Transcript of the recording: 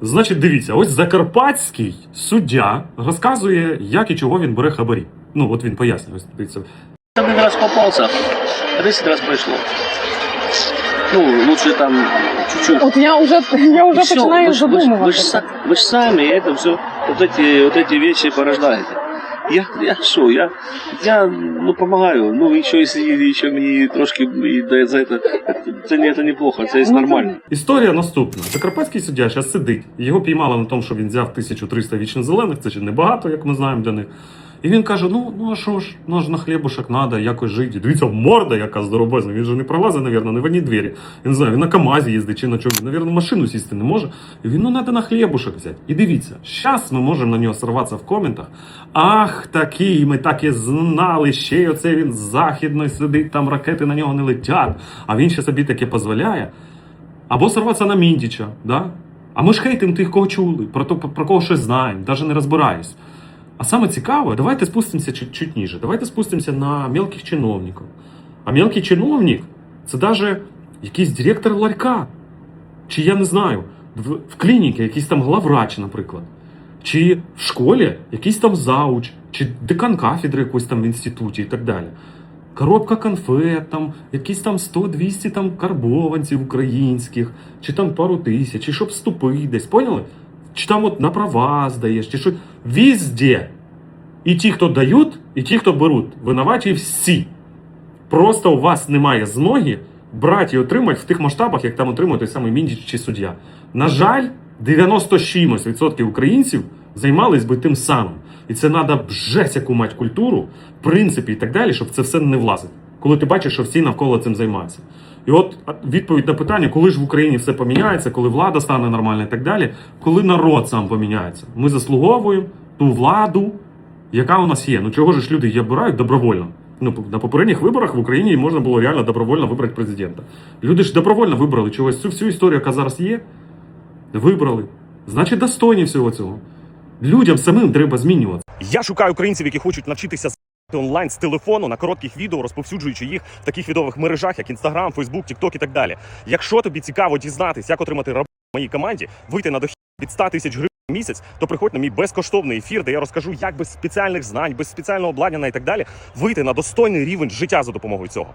Значить, дивіться, ось закарпатський суддя розказує, як і чого він бере хабарі. Ну, от він пояснює. Ось дивіться. Один раз попался, а 10 раз прошло. Ну, лучше там чуть-чуть. От я вже я вже Всё, починаю вы ж- вы ж- Вы, задумуватися. ж, са- вы ж сами это все, вот эти, вот эти вещи порождаете. Я, я що, я, я ну, допомагаю. Ну, і если еще мені трошки і дає за це, це, не, це неплохо, це є нормально. Історія наступна. Закарпатський суддя зараз сидить. Його піймали на тому, що він взяв 1300 вічно зелених, це ще небагато, як ми знаємо для них. І він каже: ну, ну а що ж, ну ж на хлібушек треба якось жити. Дивіться, морда яка здоровезна. Він же не пролазить, навірно, не в одній двері. Я не знаю, він на КАМАЗі їздить чи на чому. Навірно, машину сісти не може. І він ну треба на хлібушек взяти. І дивіться, зараз ми можемо на нього сорватися в коментах. Ах, такий, ми так і знали. Ще й оце він західний сидить, там ракети на нього не летять. А він ще собі таке дозволяє. Або сорватися на Міндіча, да? А ми ж хейтимо тих, кого чули, про, то, про кого щось знаємо, навіть не розбираюсь. А саме цікаве, давайте спустимося чуть, чуть ніже. Давайте спустимося на мелких чиновників. А мелкий чиновник це навіть якийсь директор ларька. Чи я не знаю, в, клініці якийсь там главврач, наприклад. Чи в школі якийсь там зауч, чи декан кафедри якоїсь там в інституті і так далі. Коробка конфет, там, якісь там 100-200 там карбованців українських, чи там пару тисяч, чи щоб вступити десь, поняли? Чи там от на права здаєш, чи що. Везде. І ті, хто дають, і ті, хто беруть. Винуваті всі. Просто у вас немає змоги брати і отримати в тих масштабах, як там отримує той самий Міндіч чи суддя. На жаль, 90 з чимось відсотків українців займались би тим самим. І це треба жесть яку мати культуру, принципи і так далі, щоб це все не влазить. Коли ти бачиш, що всі навколо цим займаються. І от відповідь на питання, коли ж в Україні все поміняється, коли влада стане нормальна і так далі, коли народ сам поміняється. Ми заслуговуємо ту владу, яка у нас є. Ну чого ж люди її обирають добровольно? Ну, на попередніх виборах в Україні можна було реально добровольно вибрати президента. Люди ж добровольно вибрали чогось цю всю історію, яка зараз є. Вибрали. Значить, достойні всього цього. Людям самим треба змінюватися. Я шукаю українців, які хочуть навчитися онлайн з телефону на коротких відео, розповсюджуючи їх в таких відових мережах, як Instagram, Facebook, TikTok і так далі. Якщо тобі цікаво дізнатись, як отримати в моїй команді, вийти на дохід від 100 тисяч гривень місяць, то приходь на мій безкоштовний ефір, де я розкажу, як без спеціальних знань, без спеціального обладнання і так далі вийти на достойний рівень життя за допомогою цього.